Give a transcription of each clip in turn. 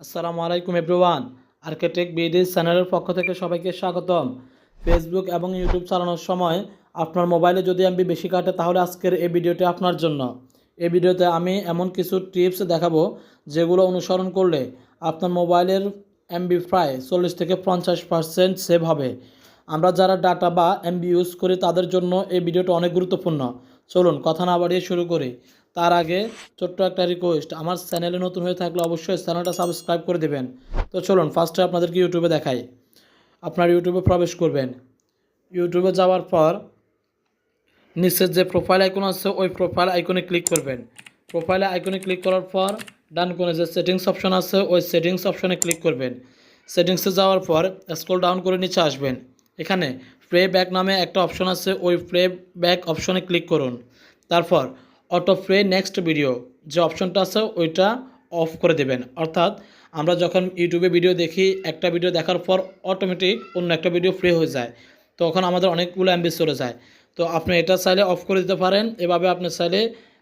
আসসালামু আলাইকুম everyone. Architect BD চ্যানেলের পক্ষ থেকে সবাইকে স্বাগতম। ফেসবুক এবং ইউটিউব চালানোর সময় আপনার মোবাইলে যদি এমবি বেশি কাটে, তাহলে আজকের এই ভিডিওটি আপনার জন্য। এই ভিডিওতে আমি এমন কিছু টিপস দেখাবো যেগুলো অনুসরণ করলে আপনার মোবাইলের এমবি প্রায় চল্লিশ থেকে পঞ্চাশ পার্সেন্ট সেভ হবে। আমরা যারা ডাটা বা এমবি ইউজ করি, তাদের জন্য এই ভিডিওটা অনেক গুরুত্বপূর্ণ। চলুন, কথা না বাড়িয়ে শুরু করি। তার আগে ছোট্ট একটা রিকোয়েস্ট আমার চ্যানেলে নতুন হয়ে থাকলে অবশ্যই চ্যানেলটা সাবস্ক্রাইব করে দেবেন। তো চলুন ফার্স্টে আপনাদেরকে ইউটিউবে দেখাই। আপনার ইউটিউবে প্রবেশ করবেন। ইউটিউবে যাওয়ার পর নিচের যে প্রোফাইল আইকন আছে, ওই প্রোফাইল আইকনে ক্লিক করবেন। প্রোফাইলে আইকনে ক্লিক করার পর ডান কোণে যে সেটিংস অপশন আছে, ওই সেটিংস অপশনে ক্লিক করবেন। সেটিংসে যাওয়ার পর স্ক্রল ডাউন করে নিচে আসবেন। এখানে প্লে ব্যাক নামে একটা অপশন আছে, ওই প্লে ব্যাক অপশনে ক্লিক করুন। তারপর অটো প্লে নেক্সট ভিডিও। যে অপশনটা আছে, ওইটা অফ করে দেবেন। অর্থাৎ আমরা যখন ইউটিউবে ভিডিও দেখি, একটা ভিডিও দেখার পর অটোমেটিক অন্য একটা ভিডিও প্লে হয়ে যায়। তখন আমাদের অনেকগুলো এমবি চলে যায়। তো আপনি এটা চাইলে অফ করে দিতে পারেন, এভাবে আপনি চাইলে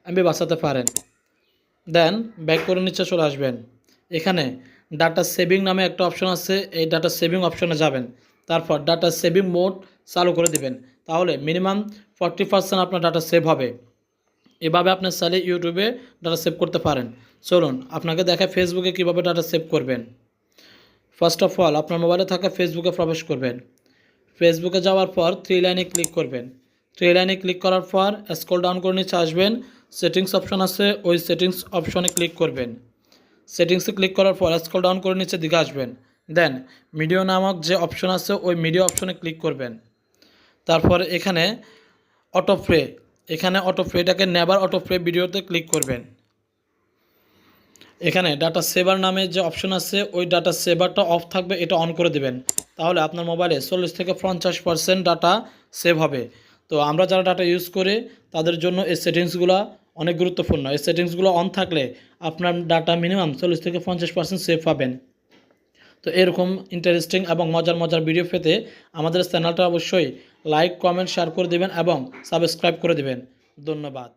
এমবি বাঁচাতে পারেন। দেন ব্যাক করে নিচে চলে আসবেন। এখানে ডাটা সেভিং নামে একটা অপশন আছে, এই ডাটা সেভিং অপশনে যাবেন। তারপর ডাটা সেভিং মোড চালু করে দিবেন। তাহলে মিনিমাম ফর্টি পার্সেন্ট আপনার ডাটা সেভ হবে। এভাবে আপনি চাইলে ইউটিউবে ডাটা সেভ করতে পারেন। চলুন, আপনাকে দেখায় ফেসবুকে কীভাবে ডাটা সেভ করবেন। ফার্স্ট অফ অল আপনার মোবাইলে থাকা ফেসবুকে প্রবেশ করবেন। ফেসবুকে যাওয়ার পর থ্রি লাইনে ক্লিক করবেন। থ্রি লাইনে ক্লিক করার পর স্ক্রল ডাউন করে নিচে আসবেন। সেটিংস অপশন আছে, ওই সেটিংস অপশনে ক্লিক করবেন। সেটিংসে ক্লিক করার পর স্ক্রল ডাউন করে নিচে দিকে আসবেন। দেন মিডিও নামক যে অপশন আছে, ওই মিডিও অপশনে ক্লিক করবেন। তারপর এখানে অটো প্লে এখানে অটো প্লেটাকে নেবার অটো প্লে ভিডিওতে ক্লিক করবেন। এখানে ডাটা সেভার নামে যে অপশন আছে, ওই ডাটা সেভারটা অফ থাকবে, এটা অন করে দেবেন। তাহলে আপনার মোবাইলে চল্লিশ থেকে পঞ্চাশ পার্সেন্ট ডাটা সেভ হবে। তো আমরা যারা ডাটা ইউজ করে, তাদের জন্য এই সেটিংসগুলো অনেক গুরুত্বপূর্ণ। এই সেটিংসগুলো অন থাকলে আপনার ডাটা মিনিমাম চল্লিশ থেকে পঞ্চাশ পার্সেন্ট সেভ পাবেন। তো এরকম ইন্টারেস্টিং এবং মজার মজার ভিডিও পেতে আমাদের চ্যানেলটা অবশ্যই লাইক কমেন্ট শেয়ার করে দেবেন এবং সাবস্ক্রাইব করে দেবেন। ধন্যবাদ।